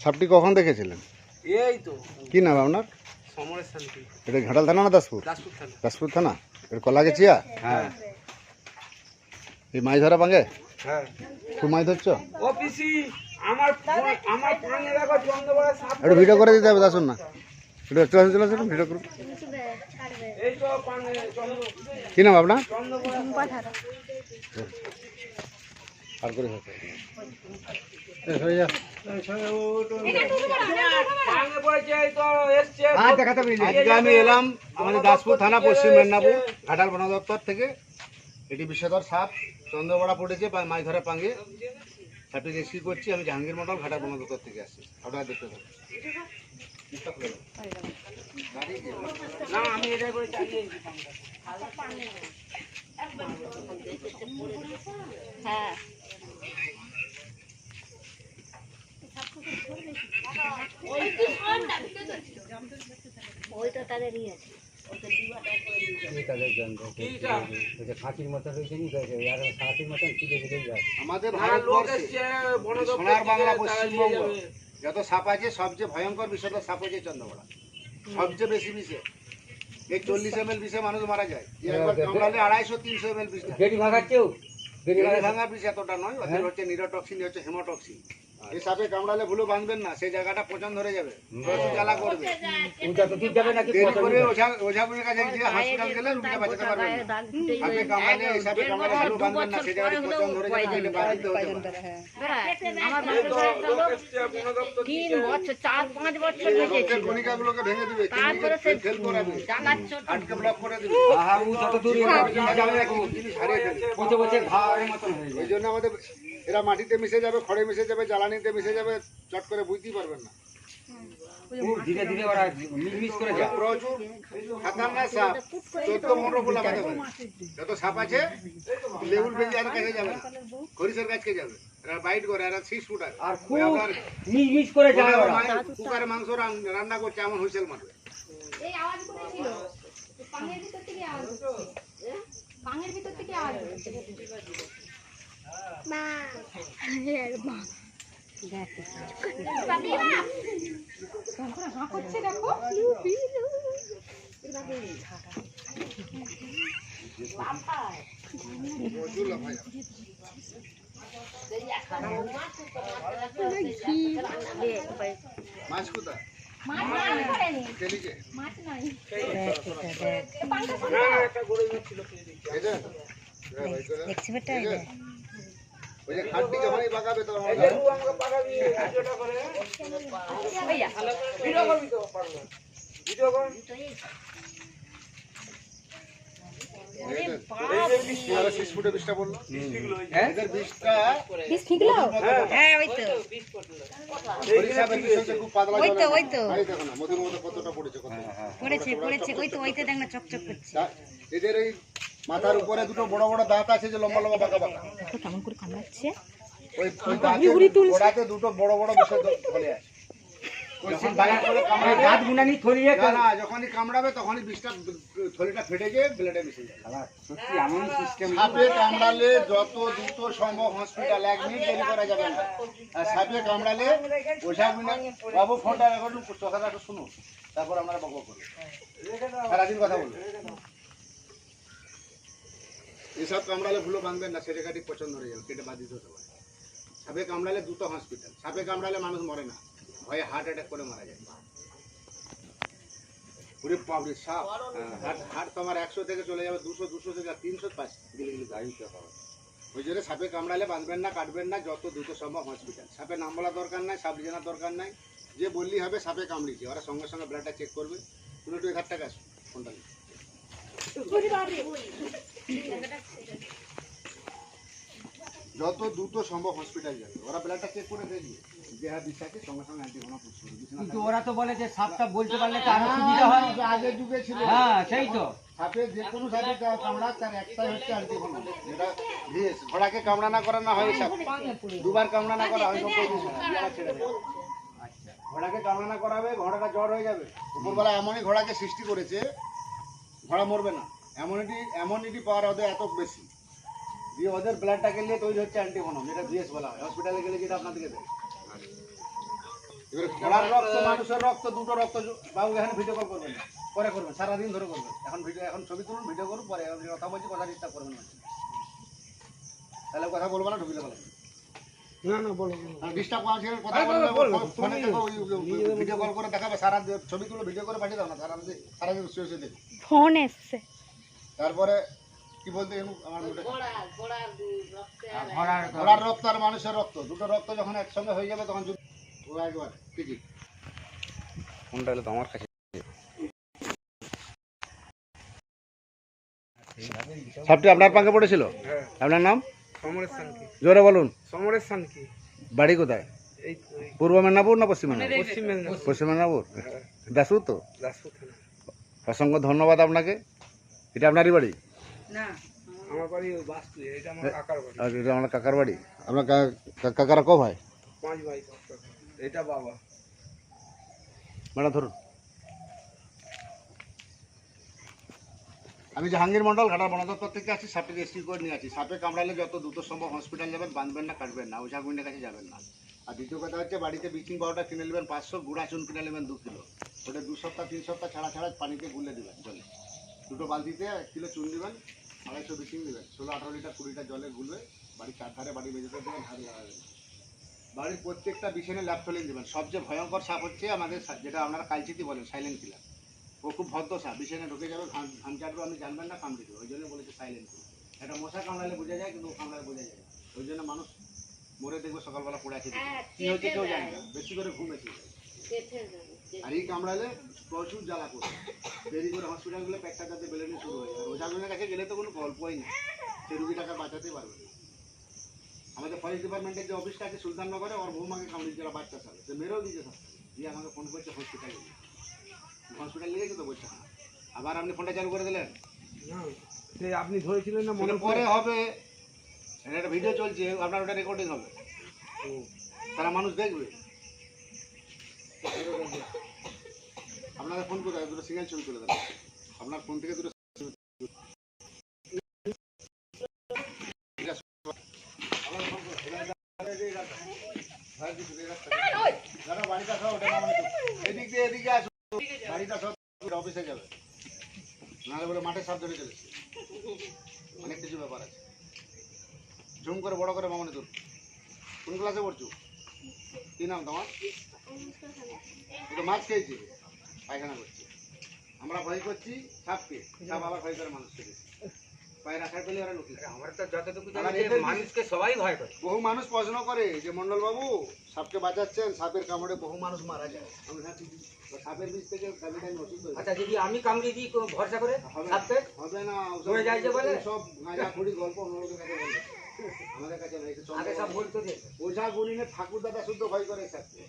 সাপটি কখন দেখেছিলেন? এই তো কি নাম আপনার? সমরের শান্তি। এটা ঘাটাল থানা না দাসপুর? দাসপুর থানা। দাসপুর থানা? এটা কলা গেছিয়া হ্যাঁ। এই মাছ ধরা পাঙ্গে? হ্যাঁ। খুব মাছ ধরছো? ও পিসি আমার আমার পানে দেখো চন্দ্রবড়া সাপ একটু ভিডিও করে দিতে হবে দাসুন না। একটু চলে আসুন চলে আসুন ভিডিও করুন। এই তো কি নাম আপনার? আর করে যা পানে পড়েছে এই তো এসছে আজকে আমি এলাম আমাদের দাসপুর থানা পশ্চিম মেদিনীপুর ঘাটাল বন দপ্তর থেকে। এটি বিষধর সাপ চন্দ্রবড়া পড়েছে মাছ ধরা পাঙ্গে। সাপটি রেস্কিউ করছি আমি জাহাঙ্গীর মন্ডল ঘাটাল বন দপ্তর থেকে আসছি। আপনারা দেখতে থাকুন। না আমি এটা করে চালিয়েছি হ্যাঁ। তাদের ইয়ে আছে আমাদের সোনার বাংলা পশ্চিমবঙ্গ যত সাপ আছে সবচেয়ে ভয়ঙ্কর বিষধর সাপ হচ্ছে চন্দ্রবড়া সবচেয়ে বেশি বিষে। এই চল্লিশ এম এল বিষে মানুষ মারা যায়। যে আড়াইশো তিনশো এম এল বিষ। গেড়ি ভাগাচ্ছেও গেড়ি বেড়ে ভাঙা বিষ এতটা নয় ওদের হচ্ছে নিরোটক্সিন হচ্ছে হেমোটক্সিন। সাপে কামড়ালে ভুলো বাঁধবেন না সেই জায়গাটা পচন ধরে যাবে। জ্বালা করবে। ওঝাগুলির কাছে গিয়ে হসপিটাল গেলে রুগীটা বাঁচাতে পারবেন সাপে কামড়ালে এই সাপে কামড়ালে ভুলো না সেই জায়গাটা পচন ধরে যাবে হতে পারে। মতন হয়ে যায়। ওই জন্য আমাদের এরা মাটিতে মিশে যাবে খড়ে মিশে যাবে জ্বালানিতে মিশে যাবে চট করে বুঝতেই পারবেন না। খুব ধীরে ধীরে ওরা মিস করে যায় প্রচুর খাতারনাক সাপ চোদ্দ ফুল। যত সাপ আছে লেবুল বেঞ্চি আর কাছে যাবে খরিসের গাছকে যাবে। এরা বাইট করে এরা সিক্স আর খুব মিস মিস করে যায় ওরা। কুকারে মাংস রান- রান্না করছে এমন হুইসেল মারবে। এই আওয়াজ করেছিল? পাঙের ভিতর থেকে আওয়াজ পাঙের ভিতর থেকে আওয়াজ মাছ কোথায় মাছ নাই ওই যে খাটটি যখনই তখন এই আমাকে ভিডিওটা করে। ভিডিও করবি তো পারব ভিডিও কর। ওই তো। ওই তো, ওই তো। কতটা পড়েছে পড়েছে পড়েছে ওই তো ওইতে দেখ না চকচক করছে। এদের এই মাথার উপরে দুটো বড় বড় দাঁত আছে যে লম্বা লম্বা বাঁকা বাঁকা। কেমন করে কামড়াচ্ছে? ওই গোড়াতে দুটো বড় বড় বিষের ফলে আছে। করে দাঁত যখনই কামড়াবে তখনই বিষটা থলিটা ফেটে গিয়ে ব্লেডে মিশে যায় সত্যি এমন সিস্টেম সাপে কামড়ালে যত দ্রুত সম্ভব হসপিটাল এক মিনিট দেরি করা যাবে না। আর সাপে কামড়ালে গুনা বাবু ফোনটা এখন কথাটা একটু শুনুন। তারপর আমরা বকবক করব। সারাদিন কথা বলব। এসব কামড়ালে ভুলো বাঁধবেন না, সেটা কাটি পছন্দ হয়ে যাবে কেটে বাদ দিতে হতে পারে। সাপে কামড়ালে দ্রুত হসপিটাল সাপে কামড়ালে মানুষ মরে না, ভয়ে হার্ট অ্যাটাক করে মারা যায়। ওরে বাবরে সাপ হার্ট হার্ট তোমার একশো থেকে চলে যাবে, দুশো দুশো থেকে তিনশো, পাঁচ গিলে গিলে গাড়িতে হবে। ওই জন্য সাপে কামড়ালে বাঁধবেন না, কাটবেন না, যত দ্রুত সম্ভব হসপিটাল সাপে নাম বলার দরকার নাই, সাপ জানার দরকার নাই। যে বললি হবে, সাপে কামড়িয়েছে। ওরা সঙ্গে সঙ্গে ব্লাডটা চেক করবে। তুমি একটু এখান টাকা আসো ফোনটা। যত দ্রুত সম্ভব হসপিটাল যাবে। ওরা ব্লাডটা চেক করে দেখবে যে হ্যাঁ বিষ সঙ্গে সঙ্গে অ্যান্টিভোনা পুষ করবে কিন্তু ওরা তো বলে যে সাপটা বলতে পারলে তো আরও সুবিধা হয়। আগের যুগে ছিল। হ্যাঁ সেই তো। সাপে যে কোনো সাপে কামড়া তার একটাই হচ্ছে অ্যান্টিভোনাম যেটা ভিএস ঘোড়াকে কামড়া না করা না হয় সাপ। দুবার কামড়া না করা হয় ছেড়ে দেবে। ঘোড়াকে কামড়া না করাবে ঘোড়াটা জ্বর হয়ে যাবে। উপরবেলা এমনই ঘোড়াকে সৃষ্টি করেছে ঘোড়া মরবে না। এমনিটি এমনিটি পাওয়ার ওদের এত বেশি। দিয়ে ওদের ব্লাডটাকে নিয়ে তৈরি হচ্ছে অ্যান্টিভোনাম যেটা ভিএস বলা হয়। হসপিটালে গেলে যেটা আপনাদেরকে দেয়। এবারে ঘোড়ার রক্ত মানুষের রক্ত দুটো রক্ত বাবু এখানে ভিডিও কল করবেন। না। পরে করবেন সারাদিন ধরে করবেন। এখন ভিডিও এখন ছবি তুলুন ভিডিও করুন পরে কথা বলছি কথা ডিস্টার্ব করবেন না। তাহলে কথা বলব না ঢুকিলে বলো না। না। ডিস্টার্ব কথা ফোন- ভিডিও কল করে দেখাবে সারা দিন ছবি তুলে ভিডিও করে পাঠিয়ে দাও না সারা সারা দিন শুয়ে শুয়ে দেখো ফোন এসছে। তারপরে কি বলতে আমার ঘোড়ার ঘোড়ার রক্ত আর মানুষের রক্ত দুটো রক্ত যখন একসঙ্গে হয়ে যাবে তখন একবার টিকিট ফোনটা এলো তো আমার কাছে। সবটি আপনার পাঙ্কে পড়েছিল? হ্যাঁ। আপনার নাম? সমরেশ সানকি। জোরে বলুন। সমরেশ সানকি। বাড়ি কোথায়? পূর্ব মেদিনীপুর না পশ্চিম মেদিনীপুর? পশ্চিম মেদিনীপুর। পশ্চিম মেদিনীপুর। দাসপুর তো? অসংখ্য ধন্যবাদ আপনাকে। এটা আপনারই বাড়ি? না আমার বাড়ি বাস্তু এটা আমার কাকার বাড়ি। আর এটা আমার কাকার বাড়ি? আপনার কাকারা ক ভাই? পাঁচ ভাই এটা বাবা। ম্যাডাম ধরুন। আমি জাহাঙ্গীর মন্ডল ঘাটার বন দপ্তর থেকে আছি সাপে রেস্কিউ করে নিয়ে আছি সাপে কামড়ালে যত দ্রুত সম্ভব হসপিটাল যাবেন বাঁধবেন না কাটবেন না ওঝা গুন্ডের কাছে যাবেন না। আর দ্বিতীয় কথা হচ্ছে বাড়িতে ব্লিচিং পাউডার কিনে নেবেন পাঁচশো গুঁড়া চুন কিনে নেবেন দু কিলো। ওটা দু সপ্তাহ তিন সপ্তাহ ছাড়া ছাড়া পানিতে গুলে দেবেন জলে। দুটো বালতিতে এক কিলো চুন দেবেন আড়াইশো ব্লিচিং দেবেন। ষোলো আঠারো লিটার কুড়ি লিটার জলে গুলবে বাড়ির চারধারে বাড়ি বেঁধে দেবেন হাত লাগাবেন বাড়ির প্রত্যেকটা বিছানে ল্যাপথলিন দেবেন। সবচেয়ে ভয়ঙ্কর সাপ হচ্ছে আমাদের যেটা আপনারা কালচিতি বলেন সাইলেন্ট কিলার ও খুব ভদ্র সাপ। বিছানে ঢুকে যাবে ঘাম ঘাম চাটবে আপনি জানবেন না কামড়ে দেবে। ওই জন্য বলেছে সাইলেন্ট কিলার একটা মশা কামড়ালে বোঝা যায় কিন্তু ও কামড়ালে বোঝা যায় ওই জন্য মানুষ মরে দেখবে সকালবেলা পড়ে আছে কি হচ্ছে কেউ জানে না। বেশি করে ঘুমেছে আর এই কামড়ালে প্রচুর জ্বালা করে দেরি করে হসপিটালগুলো প্যাকটা যাতে বেলেনি শুরু হয়ে। যায় ওঝাগুলোর কাছে গেলে তো কোনো গল্পই না সে রুগীটাকে বাঁচাতে পারবে না। আমাদের ফরেস্ট ডিপার্টমেন্টের যে অফিসটা আছে সুলতাননগরে ওর বৌমাকে কামড়ে দিয়েছিল বাচ্চা সাথে সে মেরেও দিয়েছে সব। দিয়ে আমাকে ফোন করছে হসপিটালে হসপিটাল নিয়ে তো বলছে হ্যাঁ। আবার আপনি ফোনটা চালু করে দিলেন? সে আপনি ধরেছিলেন না মনে পরে হবে। এটা একটা ভিডিও চলছে আপনার ওটা রেকর্ডিং হবে। তারা মানুষ দেখবে। আপনাদের ফোন কোথায়? দুটো সিঙ্গেল ছবি তুলে দেবেন আপনার ফোন থেকে দুটো বাড়িটা। এদিক দিয়ে এদিকে আসো বাড়িটা সব অফিসে যাবে। নাহলে বলে মাঠে সাপ ধরে চলেছে। অনেক কিছু ব্যাপার আছে। ঝুম করে বড় করে মামনি তোর কোন ক্লাসে পড়ছো? কি নাম তোমার? ও মাছ খেয়েছি পায়খানা করছি। আমরা ভয় করছি সাপকে সাপ আবার ভয় করে মানুষকে বেশি। পায়ে রাখার পেলে ওরা লুকিয়ে আমার তো যতটুকু আবার জানি যে এদের মানুষকে সবাই ভয় করে। বহু মানুষ প্রশ্ন করে যে মন্ডল বাবু সাপকে বাঁচাচ্ছেন সাপের কামড়ে বহু মানুষ মারা যায়। আমি সাপের বিষ থেকে আচ্ছা যদি আমি কামড়ে দিই কোনো ভরসা করে হবে সাপকে হবে না হয়ে যায় যে বলে? সব গাঁজা খুঁড়ি গল্প কাছে আমাদের কাছে নাই আগে সব বলতো যে ওঝা গুনিনে ঠাকুর দাদা শুদ্ধ ভয় করে সাপকে।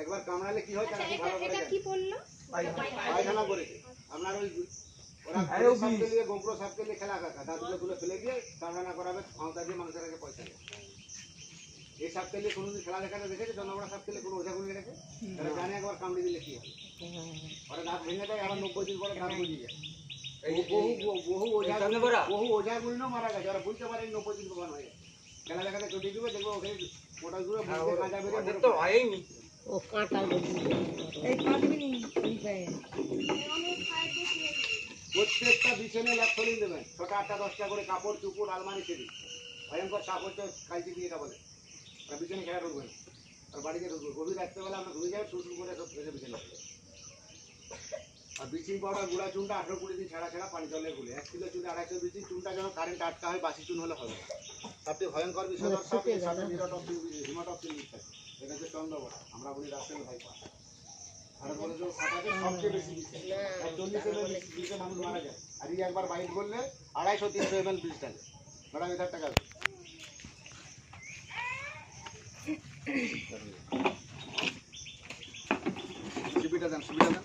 একবার কামড়ালে কি হয়? তারা ভালো করে এটা কি পড়ল? পায়খানা করেছে। আপনার ওই ওরা সাপকে নিয়ে গোপ্র সাপকে নিয়ে খেলা কাকা দাঁতগুলো তুলে ফেলে দিয়ে কামড়ানা করাবে ক্ষমতা দিয়ে মানুষের কাছে পয়সা নেবে এই সাপকে নিয়ে কোনোদিন খেলা দেখাতে দেখেছে? চন্দ্রবড়া সাপকে নিয়ে কোনো ওঝা গুনি রেখে? তারা জানে একবার কামড়ে দিলে কি হবে। ওরা দাঁত ভেঙে যায় আবার নব্বই দিন পরে দাঁত বুঝিয়ে যায়। বহু ওঝা বহু ওঝা গুলিও মারা গেছে। ওরা বুঝতে পারে নব্বই দিন প্রমাণ হয়ে গেছে। খেলা দেখাতে চটি দিবে দেখবে ওকে মোটা দূরে কাঁচা বেরিয়ে তো পড়ে। হয়ই নি এই পায়ে। প্রত্যেকটা বিছানে ল্যাপথলিন দেবেন। ছটা আটটা দশটা করে কাপড় চুপড় আলমারি সেদি ভয়ঙ্কর সাপ হচ্ছে কালচি দিয়ে এটা বলে। আর বিছানে খেলা ঢুকবেন। আর বাড়িতে ঢুকবে। গভীর রাত্রেবেলা আমরা ঘুরে যাই শুরু করে সব ফেলে বিছানে। আর ব্লিচিং পাউডার গুঁড়া চুনটা আঠেরো কুড়ি দিন ছাড়া ছাড়া পানি জলে গুলে। এক কিলো চুনে আড়াইশো ব্লিচিং চুনটা যেন কারেন্ট আটকা হয় বাসি চুন হলে হবে। সবচেয়ে ভয়ঙ্কর বিষয় সাপে লিখতে এটা হচ্ছে চন্দ্রবড়া আমরা বলি রাস্তায় ভাই আর বলে যে সাপাতে সবচেয়ে বেশি বিষ আর চল্লিশ এম এল বিষে মানুষ মারা যায়। আর এই একবার বাইট করলে আড়াইশো তিনশো এম এল বিষ ডালে ম্যাডাম এটার টাকা আছে। দেন সুবিধা দেন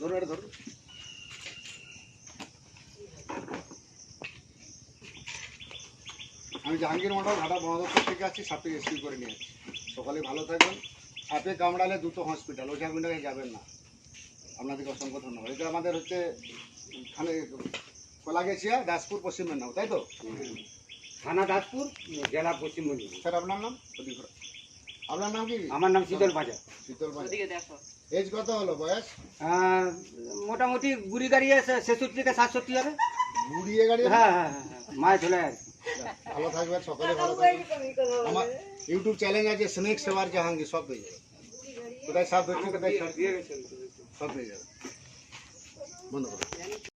ধরুন এটা ধরুন আমি জাহাঙ্গীর মন্ডল ঘাটা বনদপ্তর থেকে আছি সাপে রেস্কিউ করে নিয়ে সকালে ভালো থাকবেন। সাপে কামড়ালে দুটো হসপিটাল ওঝা গুন্ডাকে যাবেন না। আপনাদেরকে অসংখ্য ধন্যবাদ। এটা আমাদের হচ্ছে এখানে কলাগেছিয়া দাসপুর পশ্চিম মেদিনীপুর তাই তো? থানা দাসপুর জেলা পশ্চিম মেদিনীপুর। স্যার আপনার নাম? আপনার নাম কি? আমার নাম শীতল বাজার। শীতল এজ কত হলো বয়স? মোটামুটি গুড়ি গাড়িয়ে ছেষট্টি থেকে সাতষট্টি হবে। বুড়িয়ে গাড়ি হ্যাঁ হ্যাঁ হ্যাঁ মায়ের চলে আর ভালো থাকবে সকলে ভালো থাকবে আমার ইউটিউব চ্যানেল আছে স্নেক সেবার জাহাঙ্গীর সব পেয়ে যাবে কোথায় সাপ ধরছি কোথায় ছাড়ছি, সব পেয়ে যাবে বন্ধ করো।